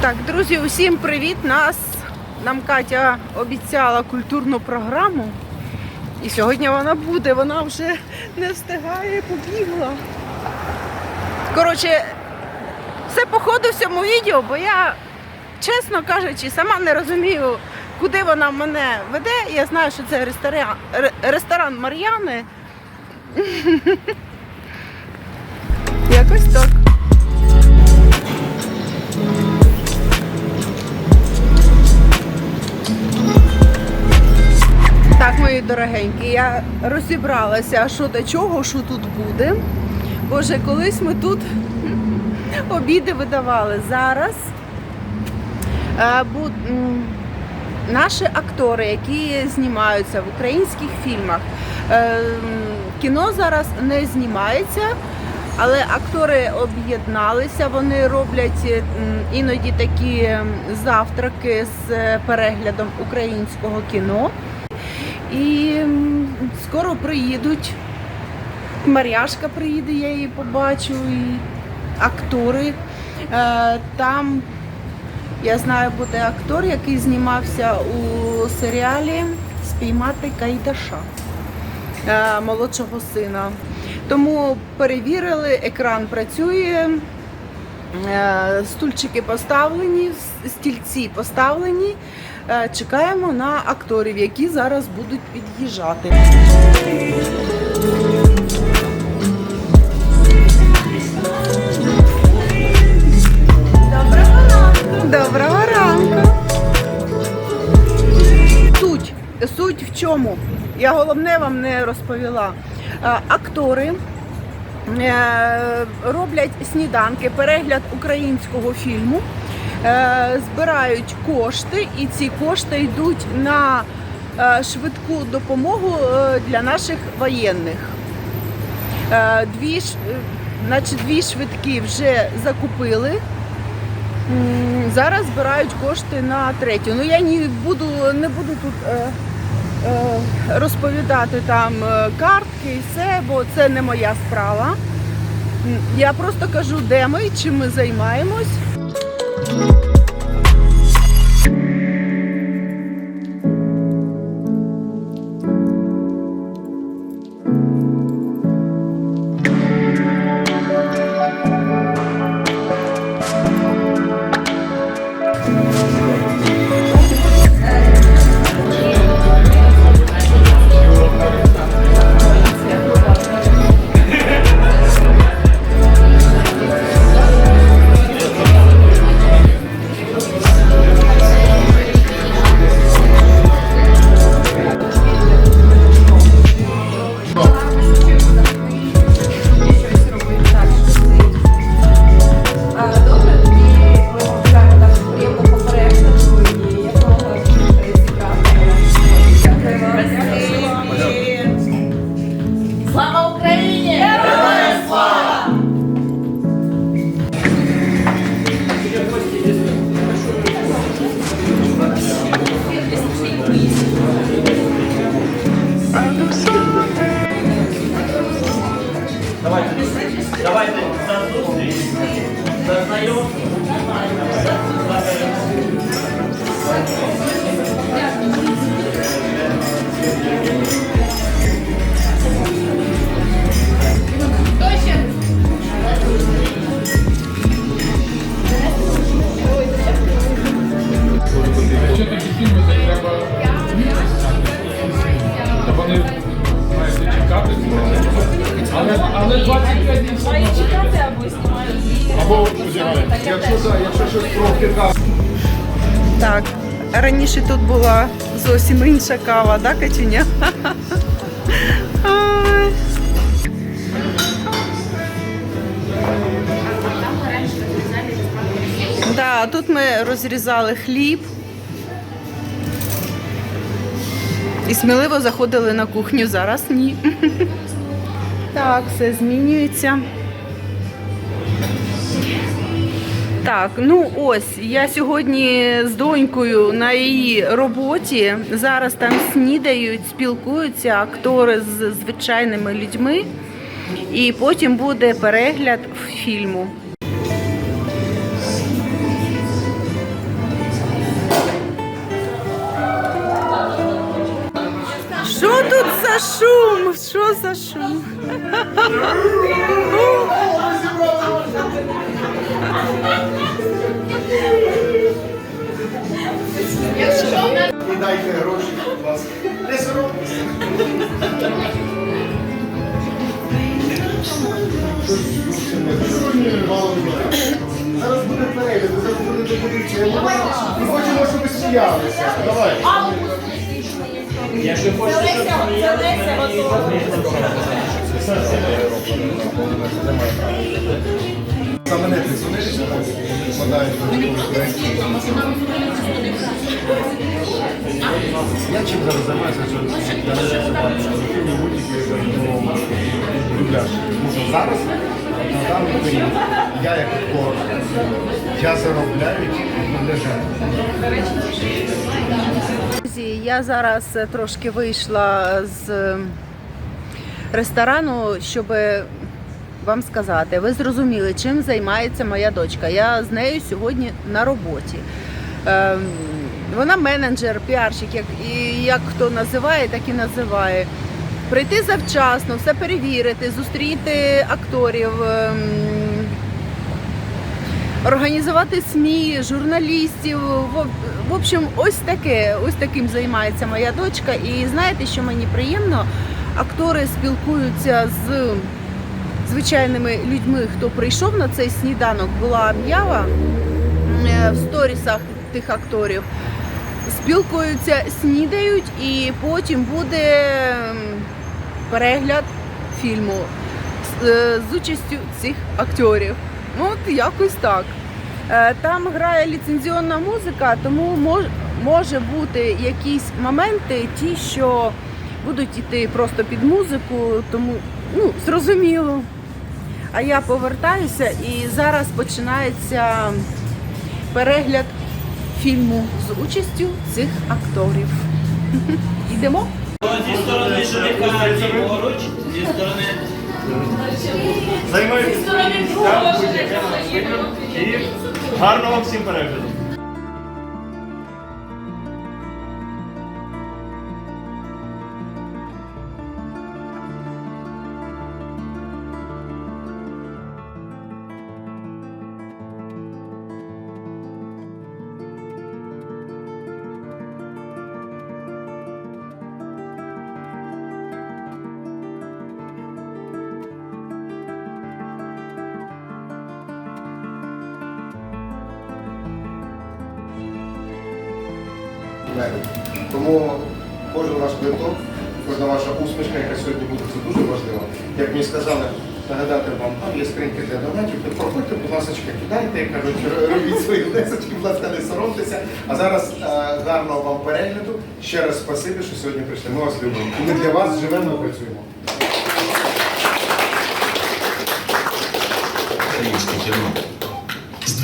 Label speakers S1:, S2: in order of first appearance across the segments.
S1: Так, друзі, усім привіт! Нас нам Катя обіцяла культурну програму. І сьогодні вона буде, вона вже не встигає, побігла. Коротше, все по ходу в цьому відео, бо я, чесно кажучи, сама не розумію, куди вона мене веде. Я знаю, що це ресторан, ресторан Мар'яни. Якось так. Так, мої дорогенькі, я розібралася, що до чого, що тут буде. Боже, колись ми тут обіди видавали. Зараз е, наші актори, які знімаються в українських фільмах, е, кіно зараз не знімається. Але актори об'єдналися, вони роблять е, іноді такі завтраки з переглядом українського кіно. І скоро приїдуть. Мар'яшка приїде, я її побачу, і актори. Е, Там, я знаю, буде актор, який знімався у серіалі Спіймати Кайдаша е, молодшого сина. Тому перевірили, екран працює, е, стульчики поставлені, стільці поставлені. Е, Чекаємо на акторів, які зараз будуть під'їжджати. Доброго ранку! Суть. Суть в чому? Я головне вам не розповіла. Е, Актори е, роблять сніданки, перегляд українського фільму, збирають кошти, і ці кошти йдуть на е, швидку допомогу е, для наших воєнних. Е, Дві, е, значить, дві швидкі вже закупили. Зараз збирають кошти на третю. Ну я не буду, не буду тут е, е, розповідати там е, картки і все, бо це не моя справа. Я просто кажу, де ми, чим ми займаємось. Так,
S2: Так,
S1: раніше тут була зовсім інша кава, да, Катюня? Да, тут ми розрізали хліб. І сміливо заходили на кухню. Зараз ні. Так, все змінюється. Так, ну ось я сьогодні з донькою на її роботі. Зараз там снідають, спілкуються актори з звичайними людьми, і потім буде перегляд фільму. Що тут за шум? Що за шум?
S3: І дайте гроші, будь ласка. Не соромтеся. Зараз буде перегляд, зараз буде поліція. Ми хочемо, щоб ви сміялися. Давай.
S4: Якщо хочете, щоб сміялися,
S3: За мене ти дзвониш, складають Я чим зараз займаюся, не. Тому що зараз, на даний період, я як актор, я заробляю.
S1: Друзі, я зараз е, трошки вийшла з ресторану, щоб вам сказати, ви зрозуміли, чим займається моя дочка. Я з нею сьогодні на роботі. Ем, Вона менеджер, піарщик, як, і як хто називає, так і називає. Прийти завчасно, все перевірити, зустріти акторів, ем, організувати СМІ, журналістів. В, общем, ось таке, ось таким займається моя дочка. І знаєте, що мені приємно? Актори спілкуються з звичайними людьми, хто прийшов на цей сніданок, була об'ява е, в сторісах тих акторів. Спілкуються, снідають, і потім буде перегляд фільму з, е, участю цих акторів. От якось так. Е, Там грає ліцензіонна музика, тому мож, може бути якісь моменти, ті, що будуть йти просто під музику, тому ну, зрозуміло. А я повертаюся і зараз починається перегляд фільму з участю цих акторів. Йдемо?
S4: Зі сторони жулика ліворуч, зі сторони
S5: і гарного всім перегляду.
S3: Мене. Тому кожен ваш квиток, кожна ваша усмішка, яка сьогодні буде, це дуже важливо. Як мені сказали, нагадати вам, там є скриньки для донатів, то проходьте, будь ласка, кидайте, як кажуть, робіть свої внесочки, будь ласка, не соромтеся. А зараз е, гарного вам перегляду. Ще раз спасибі, що сьогодні прийшли. Ми вас любимо. І ми для вас живемо і працюємо.
S6: Українське кіно.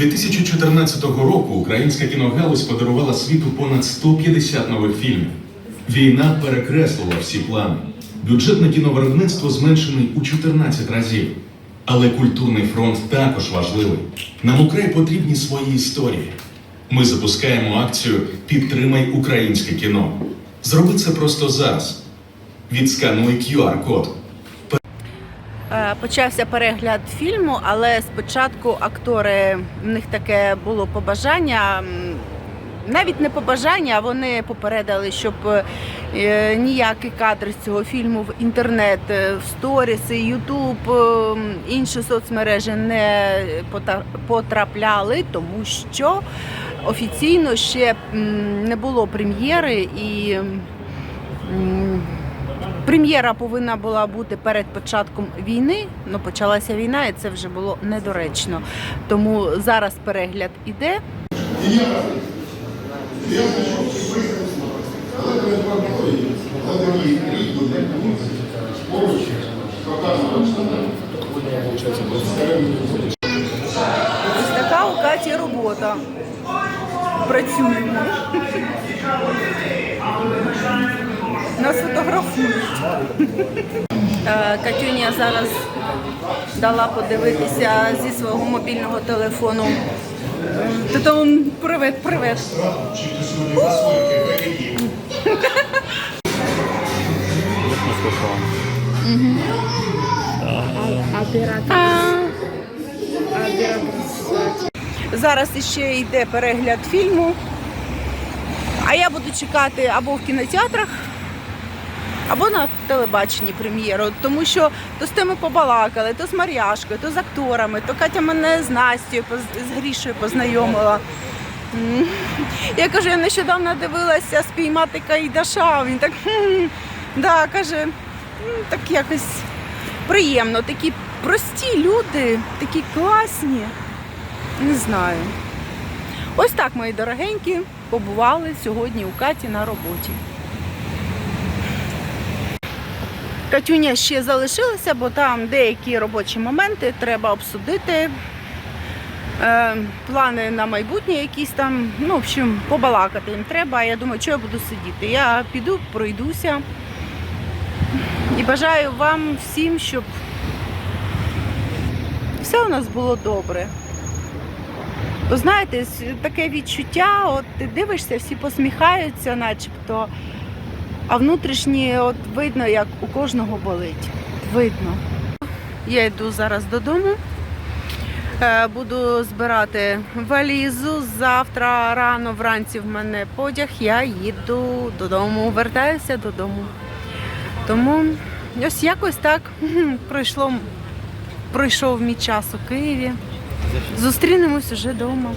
S6: З 2014 року українська кіногалузь подарувала світу понад 150 нових фільмів. Війна перекреслила всі плани. Бюджет на кіновиробництво зменшений у 14 разів. Але культурний фронт також важливий. Нам украй потрібні свої історії. Ми запускаємо акцію Підтримай українське кіно. Зроби це просто зараз. Відскануй QR-код.
S1: Почався перегляд фільму, але спочатку актори в них таке було побажання. Навіть не побажання, вони попередили, щоб е, ніякі кадри з цього фільму в інтернет, е, в сторіси, Ютуб, е, інші соцмережі не потрапляли, тому що офіційно ще не було прем'єри і. Прем'єра повинна була бути перед початком війни, але почалася війна, і це вже було недоречно. Тому зараз перегляд іде.
S3: Я
S1: Ось така у Каті робота. Працюємо. Нас фотографують. Е, Катюня зараз дала подивитися зі свого мобільного телефону. Та там привет, привет. Зараз іще йде перегляд фільму. А я буду чекати або в кінотеатрах, або на телебаченні прем'єру. Тому що то з тими побалакали, то з Мар'яшкою, то з акторами, то Катя мене з Настю, з Грішою познайомила. Я кажу, я нещодавно дивилася спіймати Кайдаша. Він так да, каже, так якось приємно. Такі прості люди, такі класні. Не знаю. Ось так, мої дорогенькі, побували сьогодні у Каті на роботі. Катюня ще залишилася, бо там деякі робочі моменти треба обсудити. Е, плани на майбутнє якісь там, ну, в общем, побалакати їм треба. Я думаю, що я буду сидіти. Я піду, пройдуся. І бажаю вам всім, щоб все у нас було добре. Ви знаєте, таке відчуття, от ти дивишся, всі посміхаються, начебто, а внутрішні от видно, як у кожного болить. Видно. Я йду зараз додому. Е, Буду збирати валізу. Завтра рано вранці в мене потяг. Я їду додому, вертаюся додому. Тому ось якось так пройшло, пройшов мій час у Києві. Зустрінемось уже вдома.